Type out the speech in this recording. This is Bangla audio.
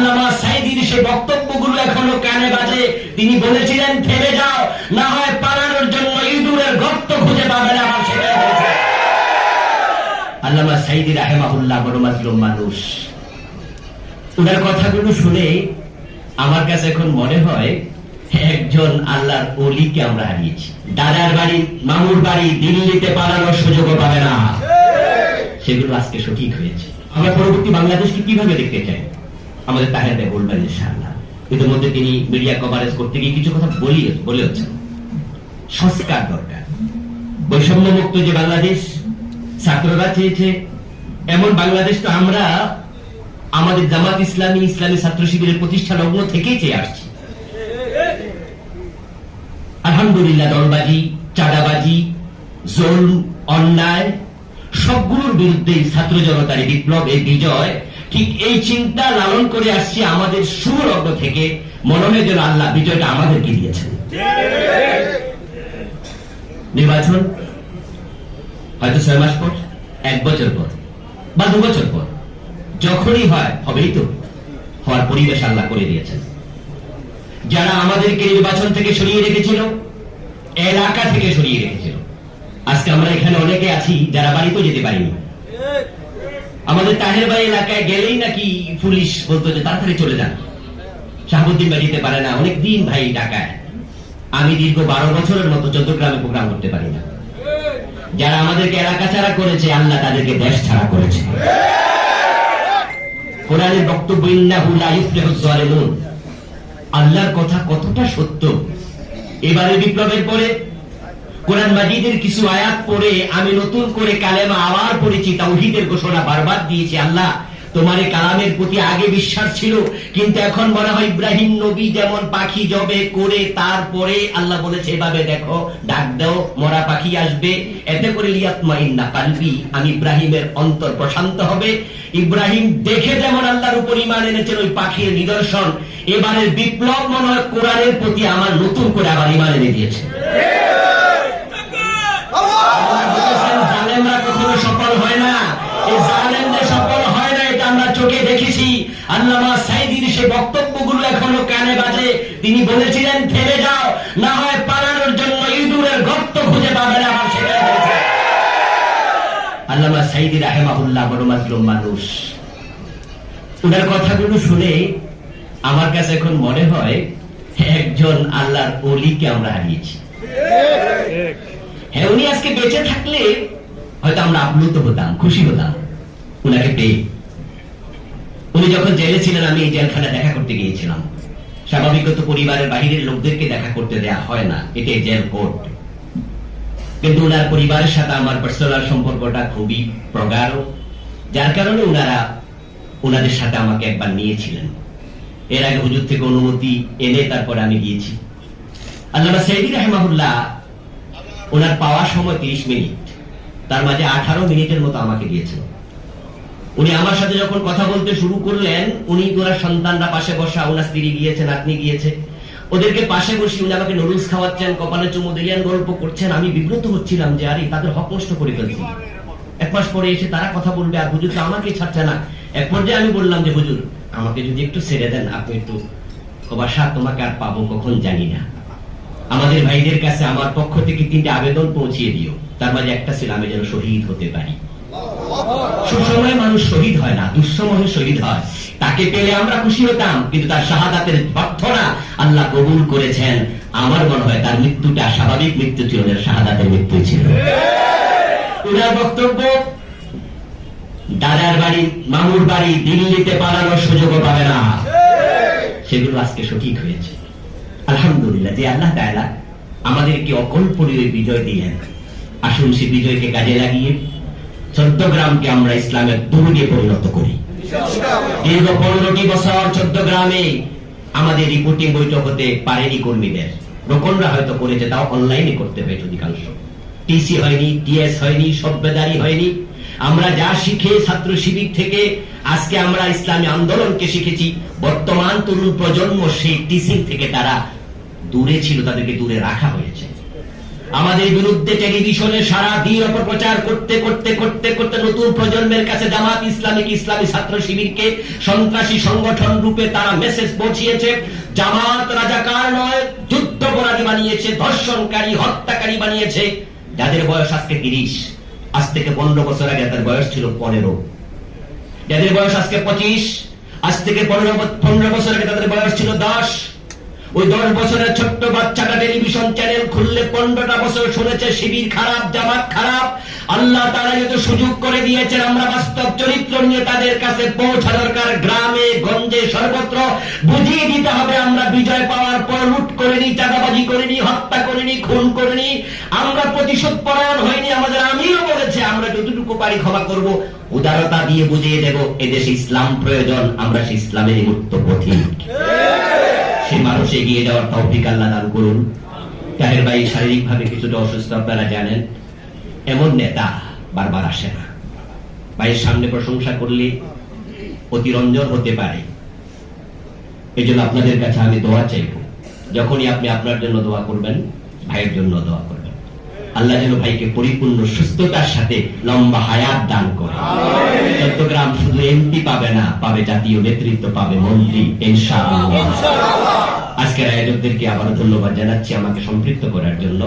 আল্লামা সাইদির সে বক্তব্যগুলো এখনও কানে বাজে। তিনি বলেছিলেন থেমে যাও, না হয় পালানোর জন্য ইঁদুরের গর্ত খুঁজে পাবে না, আমার হয়েছে। আল্লামা সাইদি রাহেমাহুল্লাহ বড় মাজলুম মানুষ। ওনার কথাগুলো শুনে আমার কাছে এখন মনে হয়, একজন আল্লাহর অলিকে আমরা হারিয়েছি। দাদার বাড়ি, মামুর বাড়ি দিল্লিতে পালানোর সুযোগও পাবে না। সেগুলো আজকে সঠিক হয়েছে। আমরা পরবর্তী বাংলাদেশকে কীভাবে দেখতে চাই? আমাদের তাহের ভাই বলবেন ইনশাআল্লাহ ইতিমধ্যে তিনি মিডিয়া কভারেজ করতে গিয়ে কিছু কথা বলি বলেছেন সংস্কার দরকার। বৈষম্য মুক্ত যে বাংলাদেশ, ছাত্ররা চেয়েছে, এমন বাংলাদেশ তো আমরা আমাদের জামাত ইসলামী ইসলামী ছাত্র শিবিরের প্রতিষ্ঠা লগ্ন থেকেই চেয়ে আসছি। আলহামদুলিল্লাহ, দলবাজি, চাঁদাবাজি জোল অন্যায়, সবগুলোর বিরুদ্ধে ছাত্র জনতার বিপ্লব, এই বিজয় ঠিক এই চিন্তা লালন করে আসছি আমাদের সুলগ্ন থেকে। মনে হয় যেন আল্লাহ বিজয়টা আমাদেরকে দিয়েছেন। নির্বাচন হয়তো ছয় মাস পর, এক বছর পর বা দু বছর পর, যখনই হয়, হবেই তো। হওয়ার পরিবেশ আল্লাহ করে দিয়েছেন। যারা আমাদেরকে নির্বাচন থেকে সরিয়ে রেখেছিল, এলাকা থেকে সরিয়ে রেখেছিল। আজকে আমরা এখানে অনেকে আছি, যারা বাড়িতেও যেতে পারিনি। আমাদের তাহের বাড়ি এলাকায় গেলেই নাকি পুলিশ বলতো যে তাড়াতাড়ি চলে যান। শাহাবুদ্দিন ভাই যেতে পারে না। অনেক দিন ভাই ঢাকায়। আমি দীর্ঘ বারো বছরের মতো চৌদ্দগ্রামে প্রোগ্রাম করতে পারি না। যারা আমাদেরকে এলাকা ছাড়া করেছে, আল্লাহ তাদেরকে দেশ ছাড়া করেছে। কোরআনের বক্তব্য আল্লাহর কথা কতটা সত্য? এবারে বিপ্লবের পরে কোরআন মাজিদের কিছু আয়াত পড়ে আমি নতুন করে কালেমা আবার পড়েছি, তাওহীদের ঘোষণা বারবার দিয়েছি আল্লাহ। তোমার কালামের প্রতি আগে বিশ্বাস ছিল, কিন্তু এখন মনে হয় ইব্রাহিম নবী যেমন পাখি জবে করে তারপরে আল্লাহ বলেছে, এভাবে দেখো, ডাক দাও, মরা পাখি আসবে। এতে করে লিয়াতমাইন্না কালবি আমি ইব্রাহিমের অন্তর প্রশান্ত হবে। ইব্রাহিম দেখে যেমন আল্লাহর উপর ইমান এনেছেন ওই পাখির নিদর্শন, এবারের বিপ্লব মনে হয় কোরআনের প্রতি আমার নতুন করে আবার ইমান এনে দিয়েছে। আল্লামা সাইদির সে বক্তব্যগুলো এখনও কানে বাজে। তিনি বলেছিলেন থেমে যাও, না হয় পালানোর জন্য ইঁদুরের গর্ত খুঁজে পাবে না আমার সেটাই আল্লামা সাইদি রাহেমাহুল্লাহ বড় মাজলুম মানুষ। ওনার কথাগুলো শুনে আমার কাছে এখন মনে হয় একজন আল্লাহর অলিকে আমরা হারিয়েছি। হ্যাঁ উনি আজকে বেঁচে থাকলে হয়তো আমরা আপ্লুত হতাম, খুশি হতাম। উনাকে পেয়ে উনি যখন জেলে ছিলেন, আমি এই জেলখানা দেখা করতে গিয়েছিলাম। স্বাভাবিকত পরিবারের বাহিরের লোকদেরকে দেখা করতে দেয়া হয় না। এটাই জেল কোর্ট। কিন্তু উনার পরিবারের সাথে আমার পার্সোনাল সম্পর্কটা খুবই প্রগাঢ়। যার কারণে উনারা উনাদের সাথে আমাকে একবার নিয়েছিলেন। এর আগে হুজুর থেকে অনুমতি এনে তারপরে আমি গিয়েছি আল্লাহ সৈদি রহমাহুল্লাহ ওনার পাওয়ার সময় তিরিশ মিনিট। তার মাঝে আঠারো মিনিটের মতো আমাকে দিয়েছিল। উনি আমার সাথে যখন কথা বলতে শুরু করলেন, উনি ওনার সন্তানরা পাশে বসা ওনার স্ত্রী গিয়েছে নাতনি গিয়েছে। ওদেরকে পাশে বসে উনি আমাকে নুডলস খাওয়াচ্ছেন, কপালে চুমু দিলেন, গল্প করছেন। আমি বিব্রত হচ্ছিলাম যে, আরে, তাদের হক নষ্ট করে ফেলছি। এক মাস পরে এসে তারা কথা বলবে, আর হুজুর তো আমাকে ছাড়ছে না। এক পর্যায়ে আমি বললাম যে, হুজুর, আমাকে যদি একটু ছেড়ে দেন, আপনি একটু বাসা তোমাকে আর পাবো কখন জানি না। আমাদের ভাইদের কাছে আমার পক্ষ থেকে তিনটে আবেদন পৌঁছিয়ে দিও। তার মাঝে একটা ছিল, আমি যেন শহীদ হতে পারি। সুসময়ে মানুষ শহীদ হয় না, দুঃসময়ে শহীদ হয়। তাকে পেলে আমরা খুশি হতাম, কিন্তু তার শাহাদাতের প্রার্থনা আল্লাহ কবুল করেছেন। আমার মনে হয় তার মৃত্যুটা স্বাভাবিক মৃত্যু ছিল শাহাদাতের মৃত্যু ছিল। উনার বক্তব্য, দাদার বাড়ি, মামুর বাড়ি দিল্লিতে পালানোর সুযোগও পাবে না। সেগুলো আজকে সঠিক হয়েছে। আলহামদুলিল্লাহ, যে আল্লাহ তাআলা আমাদেরকে অকল্পনীয় বিজয় দিলেন আসুন সে বিজয়কে কাজে লাগিয়ে চোদ্দ গ্রামকে আমরা ইসলামের দুর্গে পরিণত করি। দীর্ঘ পনেরোটি বছর চোদ্দ গ্রামে আমাদের রিপোর্টিং বৈঠক হতে পারেনি কর্মীদের। রোকনরা হয়তো করেছে তাও অনলাইনে করতে হয়েছে অধিকাংশ টিসি হয়নি টিএস হয়নি সভ্যদারি হয়নি। আমরা যা শিখে ছাত্র শিবির থেকে আজকে আমরা ইসলামী আন্দোলনকে শিখেছি। বর্তমান তরুণ প্রজন্ম সেই টিচিং থেকে তারা দূরে ছিল তাদেরকে দূরে রাখা হয়েছে। আমাদের বিরুদ্ধে টেলিভিশনে সারা দিন অপপ্রচার করতে করতে করতে করতে নতুন প্রজন্মের কাছে জামাত ইসলামিক ইসলামী ছাত্র শিবিরকে সন্ত্রাসী সংগঠন রূপে তারা মেসেজ পৌঁছিয়েছে। জামাত রাজাকার নয় যুদ্ধপরাধী বানিয়েছে, ধর্ষণকারী, হত্যাকারী বানিয়েছে। যাদের বয়স আজকে তিরিশ, আজ থেকে পনেরো বছর আগে তার বয়স ছিল পনেরো। যাদের বয়স আজকে পঁচিশ, আজ থেকে পনেরো পনেরো বছর আগে তাদের বয়স ছিল দশ। ওই দশ বছরের ছোট্ট বাচ্চাটা টেলিভিশন চ্যানেল খুললে পনেরোটা বছর শুনেছে, শিবির খারাপ, জামাত খারাপ। আল্লাহ তারা যদি সুযোগ করে দিয়েছেন, আমরা বাস্তব চরিত্র নিয়ে তাদের কাছে পৌঁছা দরকার। গ্রামে, গঞ্জে সর্বত্র বুঝিয়ে দিতে হবে। আমরা বিজয় পাওয়ার পর লুট করিনি, চাঁদাবাজি করিনি, হত্যা করিনি, খুন করিনি। আমরা প্রতিশোধ পরায়ণ হয়নি আমাদের আমিও বলেছে, আমরা যতটুকু পারি ক্ষমা করব। উদারতা দিয়ে বুঝিয়ে দেব, এদেশে ইসলাম প্রয়োজন, আমরা সেই ইসলামের মুক্ত পথিক। সে মানুষ এগিয়ে যাওয়ার তৌফিক আল্লাহ দান করুন। তাহের ভাই শারীরিক ভাবে কিছুটা অসুস্থ, আপনারা জানেন, এমন নেতা বারবার আসে না। ভাইয়ের সামনে প্রশংসা করলে অতিরঞ্জন হতে পারে। এই জন্য আপনাদের কাছে আমি দোয়া চাইব। যখনই আপনি আপনার জন্য দোয়া করবেন, ভাইয়ের জন্য দোয়া করবেন। আল্লাহ যেন ভাইকে পরিপূর্ণ সুস্থতার সাথে লম্বা হায়াত দান করে চট্টগ্রাম শুধু এমপি পাবে না পাবে জাতীয় নেতৃত্ব পাবে মন্ত্রী ইনশাআল্লাহ। আজকের আয়োজকদেরকে আবারও ধন্যবাদ জানাচ্ছি আমাকে সম্পৃক্ত করার জন্য।